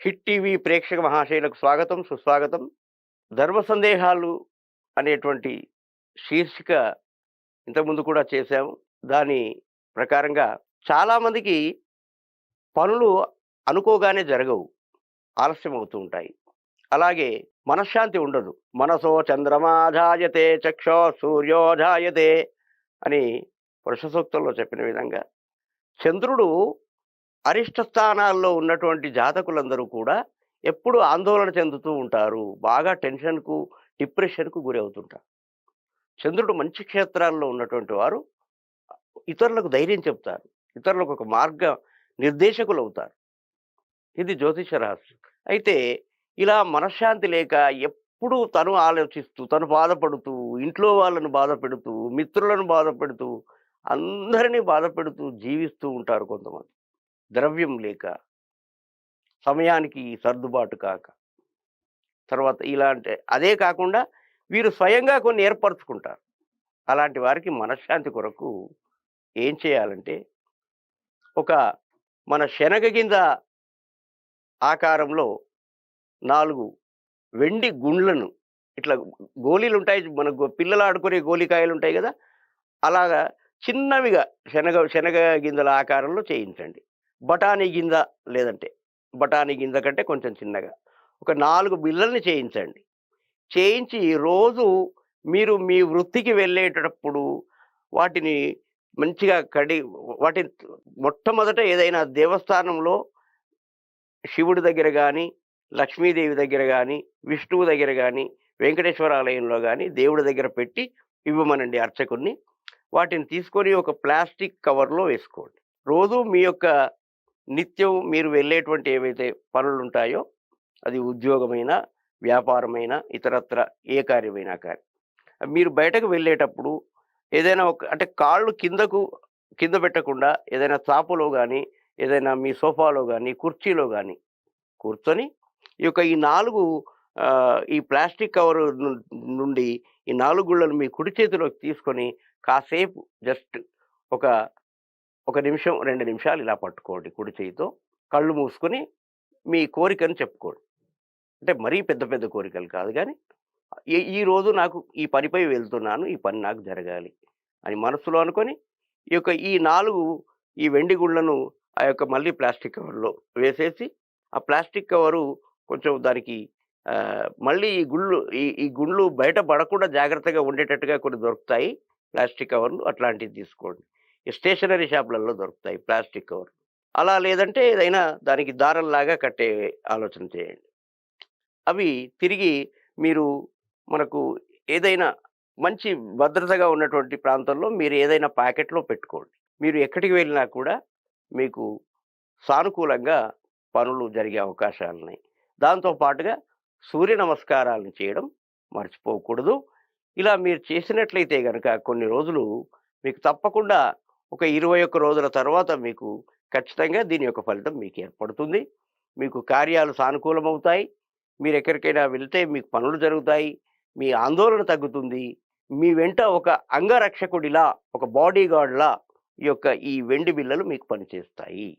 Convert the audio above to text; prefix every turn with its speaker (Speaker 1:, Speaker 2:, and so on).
Speaker 1: Hit TV ప్రేక్షక మహాశయులకు స్వాగతం సుస్వాగతం. ధర్మ సందేహాలు అనేటువంటి శీర్షిక ఇంతకుముందు కూడా చేశాము. దాని ప్రకారంగా చాలామందికి పనులు అనుకోగానే జరగవు. ఆలస్యం అవుతూ ఉంటాయి. అలాగే మనశ్శాంతి ఉండదు. మనసో చంద్రమాధాయతే చక్షో సూర్యోధాయతే అని పురుష సూక్తంలో చెప్పిన విధంగా చంద్రుడు అరిష్ట స్థానాల్లో ఉన్నటువంటి జాతకులందరూ కూడా ఎప్పుడు ఆందోళన చెందుతూ ఉంటారు. బాగా టెన్షన్కు డిప్రెషన్కు గురి అవుతుంటారు చంద్రుడు మంచి క్షేత్రాల్లో ఉన్నటువంటి వారు ఇతరులకు ధైర్యం చెప్తారు. ఇతరులకు ఒక మార్గ నిర్దేశకులు అవుతారు ఇది జ్యోతిష రహస్యం. అయితే ఇలా మనశ్శాంతి లేక ఎప్పుడూ తను ఆలోచిస్తూ తను బాధపడుతూ ఇంట్లో వాళ్ళను బాధ పెడుతూ మిత్రులను బాధ పెడుతూ అందరినీ బాధ పెడుతూ జీవిస్తూ ఉంటారు కొంతమంది. ద్రవ్యం లేక సమయానికి సర్దుబాటు కాక. తర్వాత ఇలాంటి అదే కాకుండా వీరు స్వయంగా కొన్ని ఏర్పరచుకుంటారు. అలాంటి వారికి మనశ్శాంతి కొరకు ఏం చేయాలంటే ఒక మన శనగ గింజ ఆకారంలో నాలుగు వెండి గుండ్లను ఇట్లా గోళీలు ఉంటాయి మన గో- పిల్లలు ఆడుకునే గోలికాయలు ఉంటాయి కదా అలాగా చిన్నవిగా శనగ శనగ గింజల ఆకారంలో చేయించండి. బఠానీ గింజ లేదంటే బఠానీ గింజ కంటే కొంచెం చిన్నగా. ఒక నాలుగు బిళ్ళల్ని చేయించండి. చేయించి రోజు మీరు మీ వృత్తికి వెళ్ళేటప్పుడు వాటిని మంచిగా కడి వాటి మొట్టమొదట ఏదైనా దేవస్థానంలో శివుడి దగ్గర కానీ లక్ష్మీదేవి దగ్గర కానీ విష్ణువు దగ్గర కానీ వెంకటేశ్వర ఆలయంలో కానీ దేవుడి దగ్గర పెట్టి ఇవ్వమనండి అర్చకుని వాటిని తీసుకొని ఒక ప్లాస్టిక్ కవర్లో వేసుకోండి. రోజు మీ యొక్క నిత్యం మీరు వెళ్ళేటువంటి ఏవైతే పనులు ఉంటాయో అది ఉద్యోగమైన వ్యాపారమైన ఇతరత్ర ఏ కార్యమైనా కానీ. మీరు బయటకు వెళ్ళేటప్పుడు ఏదైనా ఒక అంటే కాళ్ళు కిందకు కింద పెట్టకుండా ఏదైనా చాపలో కానీ ఏదైనా మీ సోఫాలో కానీ కుర్చీలో కానీ కూర్చొని ఈ యొక్క ఈ నాలుగు ఈ ప్లాస్టిక్ కవర్ ను- నుండి ఈ నాలుగు గుళ్ళను మీ కుడి చేతిలోకి తీసుకొని కాసేపు జస్ట్ ఒక ఒక నిమిషం రెండు నిమిషాలు ఇలా పట్టుకోండి కుడి చేయితో. కళ్ళు మూసుకొని మీ కోరికను చెప్పుకోండి. అంటే మరీ పెద్ద పెద్ద కోరికలు కాదు కానీ ఈ రోజు నాకు ఈ పనిపై వెళ్తున్నాను ఈ పని నాకు జరగాలి అని మనసులో అనుకొని ఈ యొక్క ఈ నాలుగు ఈ వెండి గుళ్ళను ఆ యొక్క మళ్ళీ ప్లాస్టిక్ కవర్లో వేసేసి ఆ ప్లాస్టిక్ కవరు కొంచెం దానికి మళ్ళీ ఈ గుళ్ళు ఈ ఈ గుళ్ళు బయట పడకుండా జాగ్రత్తగా ఉండేటట్టుగా కొన్ని దొరుకుతాయి. ప్లాస్టిక్ కవర్లు అట్లాంటివి తీసుకోండి. స్టేషనరీ షాపులలో దొరుకుతాయి ప్లాస్టిక్ కవర్ అలా లేదంటే ఏదైనా దానికి దారంలాగా కట్టే ఆలోచన చేయండి. అవి తిరిగి మీరు మనకు ఏదైనా మంచి భద్రతగా ఉన్నటువంటి ప్రాంతంలో మీరు ఏదైనా ప్యాకెట్లో పెట్టుకోండి. మీరు ఎక్కడికి వెళ్ళినా కూడా మీకు సానుకూలంగా పనులు జరిగే అవకాశాలు ఉన్నాయి. దాంతో పాటుగా సూర్య నమస్కారాలను చేయడం మర్చిపోకూడదు. ఇలా మీరు చేసినట్లయితే కనుక కొన్ని రోజులు మీకు తప్పకుండా ఒక ఇరవై ఒక్క రోజుల తర్వాత మీకు ఖచ్చితంగా దీని యొక్క ఫలితం మీకు ఏర్పడుతుంది. మీకు కార్యాలు సానుకూలమవుతాయి. మీరు ఎక్కడికైనా వెళ్తే మీకు పనులు జరుగుతాయి. మీ ఆందోళన తగ్గుతుంది. మీ వెంట ఒక అంగరక్షకుడిలా ఒక బాడీగార్డ్లా యొక్క ఈ వెండి బిళ్ళలు మీకు పనిచేస్తాయి.